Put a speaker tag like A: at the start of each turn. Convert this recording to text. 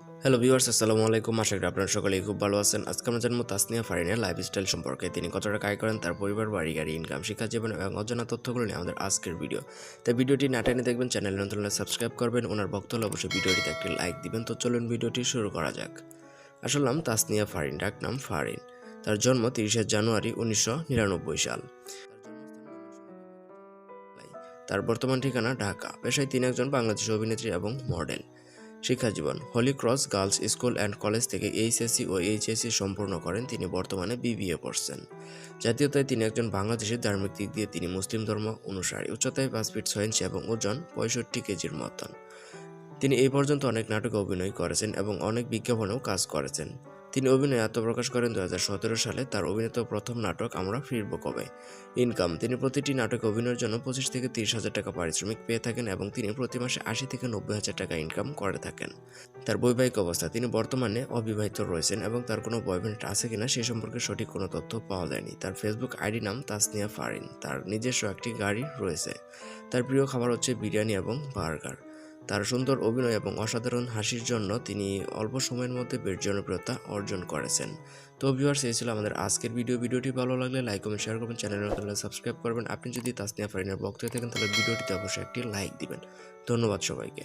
A: Hello viewers আসসালামু আলাইকুম। আশা করি আপনারা সকলেই খুব ভালো আছেন। আজকে আমরা জানব তাসনিয়া ফারিনের লাইফস্টাইল সম্পর্কে। তিনি কত টাকা আয় করেন, তার পরিবার, বাড়ি, গাড়ি ইনকাম শিক্ষা জীবন এবং অজানা তথ্যগুলো নিয়ে আমাদের আজকের ভিডিও তাই ভিডিওটি না টেনে দেখবেন চ্যানেল নতুন সাবস্ক্রাইব করবেন। ওনার বক্তব্য হলে অবশ্যই ভিডিওটিতে একটি লাইক দিবেন। তো চলুন ভিডিওটি শুরু করা যাক। আসল নাম তাসনিয়া ফারিন, ডাক নাম ফারিন। তার জন্ম তিরিশে জানুয়ারি উনিশশো নিরানব্বই সাল। তার বর্তমান ঠিকানা ঢাকা। পেশায় তিনি একজন বাংলাদেশি অভিনেত্রী এবং মডেল শিক্ষা জীবন Holy Cross Girls School and College থেকে এইচএসসি ও এইচএসসি সম্পূর্ণ করেন তিনি বর্তমানে বিবিএ পড়ছেন। জাতীয়তায় তিনি একজন বাংলাদেশের ধার্মিক দিক দিয়ে তিনি মুসলিম ধর্ম অনুসারী। উচ্চতায় পাঁচ ফিট ছয় ইঞ্চি এবং ওজন পঁয়ষট্টি কেজির মতন। তিনি এই পর্যন্ত অনেক নাটকে অভিনয় করেছেন এবং অনেক বিজ্ঞাপনেও কাজ করেছেন। তিনি অভিনয়ে আত্মপ্রকাশ করেন দু হাজার সতেরো সালে। তার অভিনীত প্রথম নাটক, আমরা ফিরব কবে? ইনকাম। তিনি প্রতিটি নাটকে অভিনয়ের জন্য পঁচিশ থেকে তিরিশ হাজার টাকা পারিশ্রমিক পেয়ে থাকেন এবং তিনি প্রতি মাসে আশি থেকে নব্বই হাজার টাকা ইনকাম করে থাকেন। তার বৈবাহিক অবস্থা, তিনি বর্তমানে অবিবাহিত রয়েছেন এবং তার কোনো বয়ফ্রেন্ড আছে কিনা সে সম্পর্কে সঠিক কোনো তথ্য পাওয়া যায়নি। তার ফেসবুক আইডি নাম তাসনিয়া ফারিন। তার নিজস্ব একটি গাড়ি রয়েছে। তার প্রিয় খাবার হচ্ছে বিরিয়ানি এবং বার্গার। তার সুন্দর অভিনয় এবং অসাধারণ হাসির জন্য তিনি অল্প সময়ের মধ্যে বেশ জনপ্রিয়তা অর্জন করেছেন। তো ভিউয়ার্স এই ছিল আমাদের আজকের ভিডিও ভিডিওটি ভালো লাগলে লাইক কমেন্ট শেয়ার করবেন চ্যানেল নতুন সাবস্ক্রাইব করবেন। আপনি যদি তাসনিয়া ফারিনের বক্তব্য থাকেন, তাহলে ভিডিওটিতে অবশ্যই একটি লাইক দিবেন। ধন্যবাদ সবাইকে।